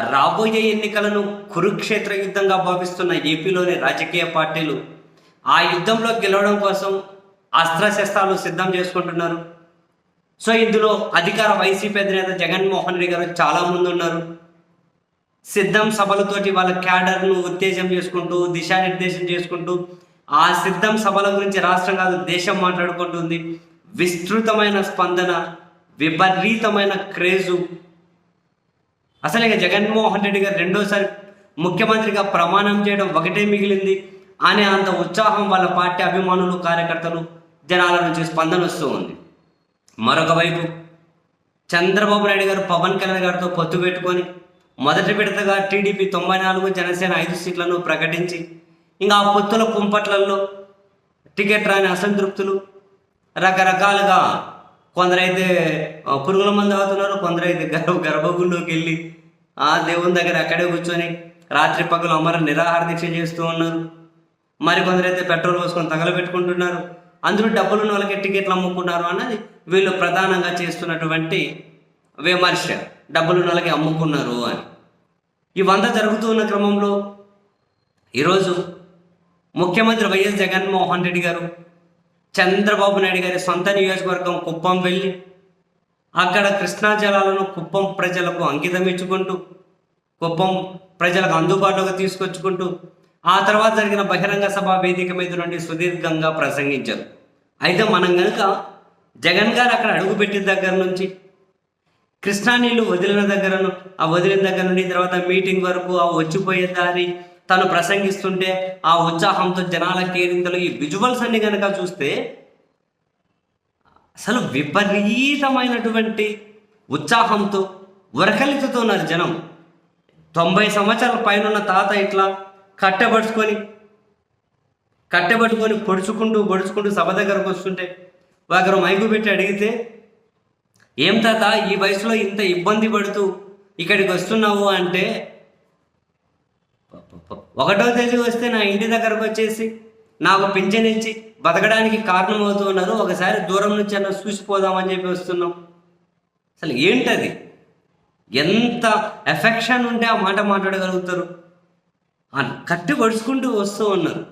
రాబోయే ఎన్నికలను కురుక్షేత్ర యుద్ధంగా భావిస్తున్న ఏపీలోని రాజకీయ పార్టీలు ఆ యుద్ధంలో గెలవడం కోసం అస్త్రశస్త్రాలు సిద్ధం చేసుకుంటున్నారు. సో ఇందులో అధికార వైసీపీ అధినేత జగన్మోహన్ రెడ్డి గారు చాలా మంది ఉన్నారు. సిద్ధం సభలతోటి వాళ్ళ క్యాడర్ను ఉత్తేజం చేసుకుంటూ దిశానిర్దేశం చేసుకుంటూ ఆ సిద్ధం సభల గురించి రాష్ట్రం కాదు దేశం మాట్లాడుకుంటుంది. విస్తృతమైన స్పందన విపరీతమైన క్రేజు అసలు ఇక జగన్మోహన్ రెడ్డి గారు రెండోసారి ముఖ్యమంత్రిగా ప్రమాణం చేయడం ఒకటే మిగిలింది. అనే అంత ఉత్సాహం వాళ్ళ పార్టీ అభిమానులు కార్యకర్తలు జనాల నుంచి స్పందన వస్తూ ఉంది. మరొక వైపు చంద్రబాబు నాయుడు గారు పవన్ కళ్యాణ్ గారితో పొత్తు పెట్టుకొని మొదటి విడతగా టీడీపీ తొంభై నాలుగు జనసేన ఐదు సీట్లను ప్రకటించి ఇంకా ఆ పొత్తుల కుంపట్లలో టికెట్ రాని అసంతృప్తులు రకరకాలుగా కొందరైతే పురుగుల మందు అవుతున్నారు కొందరైతే గర్భ గర్భగుడిలోకి వెళ్ళి ఆ దేవుని దగ్గర అక్కడే కూర్చొని రాత్రి పగలు అమర నిరాహార దీక్ష చేస్తూ ఉన్నారు. మరి కొందరైతే పెట్రోల్ పోసుకొని తగలబెట్టుకుంటున్నారు. అందరూ డబ్బులు ఉన్న వాళ్ళకి టికెట్లు అమ్ముకున్నారు అన్నది వీళ్ళు ప్రధానంగా చేస్తున్నటువంటి విమర్శ. డబ్బులు ఉన్న వాళ్ళకి అమ్ముకున్నారు అని. ఇవంతా జరుగుతూ ఉన్న క్రమంలో ఈరోజు ముఖ్యమంత్రి వైఎస్ జగన్మోహన్ రెడ్డి గారు చంద్రబాబు నాయుడు గారి సొంత నియోజకవర్గం కుప్పం వెళ్ళి అక్కడ కృష్ణా జలాలను కుప్పం ప్రజలకు అంకితం ఇచ్చుకుంటూ కుప్పం ప్రజలకు అందుబాటులోకి తీసుకొచ్చుకుంటూ ఆ తర్వాత జరిగిన బహిరంగ సభ వేదిక మీద నుండి సుదీర్ఘంగా ప్రసంగించారు. అయితే మనం కనుక జగన్ గారు అక్కడ అడుగుపెట్టిన దగ్గర నుంచి కృష్ణా నీళ్ళు వదిలిన దగ్గరను ఆ వదిలిన దగ్గర నుండి తర్వాత మీటింగ్ వరకు ఆ వచ్చిపోయే దారి తను ప్రసంగిస్తుంటే ఆ ఉత్సాహంతో జనాల కేరింతలు ఈ విజువల్స్ అన్ని కనుక చూస్తే అసలు విపరీతమైనటువంటి ఉత్సాహంతో ఉన్నారు జనం. తొంభై సంవత్సరాల పైన ఉన్న తాత ఇట్లా కట్టబడుచుకొని కట్టెపట్టుకొని పొడుచుకుంటూ పొడుచుకుంటూ సభ దగ్గరకు వస్తుంటే ఒకరు మైకు పెట్టి అడిగితే ఏం తాత ఈ వయసులో ఇంత ఇబ్బంది పడుతూ ఇక్కడికి వస్తున్నావు? అంటే ఒకటో తేదీ వస్తే నా ఇంటి దగ్గరకు వచ్చేసి నాకు పింఛన్ ఇచ్చి బతకడానికి కారణమవుతూ ఉన్నారు. ఒకసారి దూరం నుంచి అన్న చూసిపోదామని చెప్పి వస్తున్నాం. అసలు ఏంటది? ఎంత ఎఫెక్షన్ ఉంటే ఆ మాట మాట్లాడగలుగుతారు? కట్టి పడుచుకుంటూ వస్తూ ఉన్నారు.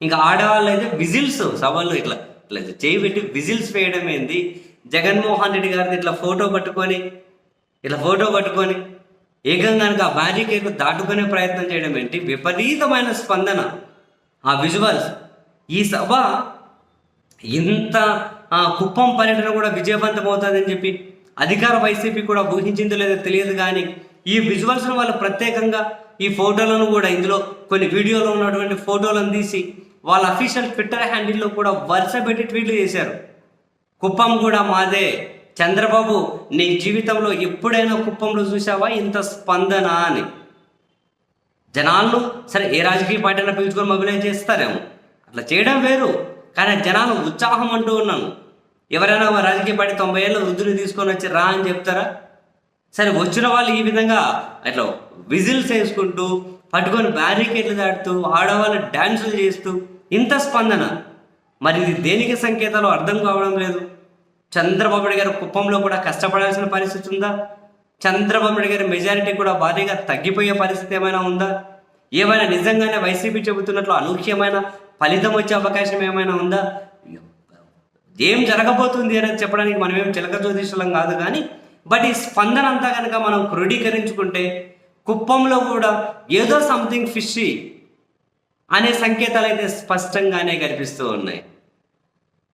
ఇంకా ఆడవాళ్ళు అయితే విజిల్స్ సవాళ్ళు ఇట్లా ఇట్లా చేయి పెట్టి విజిల్స్ వేయడం ఏంది? జగన్మోహన్ రెడ్డి గారిని ఇట్లా ఫోటో పట్టుకొని ఇట్లా ఫోటో పట్టుకొని ఏకంగా కనుక ఆ బ్యారికేడ్ దాటుకునే ప్రయత్నం చేయడం ఏంటి? విపరీతమైన స్పందన. ఆ విజువల్స్ ఈ సభ ఇంత కుప్పం పర్యటన కూడా విజయవంతం అవుతుందని చెప్పి అధికార వైసీపీ కూడా ఊహించిందో లేదో తెలియదు కానీ ఈ విజువల్స్ను వాళ్ళు ప్రత్యేకంగా ఈ ఫోటోలను కూడా ఇందులో కొన్ని వీడియోలో ఉన్నటువంటి ఫోటోలను తీసి వాళ్ళ అఫీషియల్ ట్విట్టర్ హ్యాండిల్లో కూడా వరుస పెట్టి ట్వీట్లు చేశారు. కుప్పం కూడా మాదే. చంద్రబాబు నీ జీవితంలో ఎప్పుడైనా కుప్పంలో చూసావా ఇంత స్పందన అని. జనాలను సరే ఏ రాజకీయ పార్టీ అయినా పిలుచుకొని మొబిలైజ్ చేస్తారేమో? అట్లా చేయడం వేరు. కానీ జనాలు ఉత్సాహం అంటూ ఉన్నాను. ఎవరైనా రాజకీయ పార్టీ తొంభై ఏళ్ళ వృద్ధులు తీసుకొని వచ్చి రా అని చెప్తారా? సరే వచ్చిన వాళ్ళు ఈ విధంగా అట్లా విజిల్స్ వేసుకుంటూ పట్టుకొని బ్యారికేడ్లు దాటుతూ ఆడవాళ్ళు డ్యాన్సులు చేస్తూ ఇంత స్పందన. మరి ఇది దేనికి సంకేతాలు? అర్థం కావడం లేదు. చంద్రబాబు నాయుడు గారు కుప్పంలో కూడా కష్టపడాల్సిన పరిస్థితి ఉందా? చంద్రబాబు నాయుడు గారి మెజారిటీ కూడా భారీగా తగ్గిపోయే పరిస్థితి ఏమైనా ఉందా? ఏమైనా నిజంగానే వైసీపీ చెబుతున్నట్లు అనూహ్యమైన ఫలితం వచ్చే అవకాశం ఏమైనా ఉందా? ఏం జరగబోతుంది అనేది చెప్పడానికి మనం ఏం చిలక జ్యోతిషులం కాదు కానీ బట్ ఈ స్పందన అంతా కనుక మనం క్రోడీకరించుకుంటే కుప్పంలో కూడా ఏదో సంథింగ్ ఫిషీ అనే సంకేతాలు అయితే స్పష్టంగానే కనిపిస్తూ ఉన్నాయి.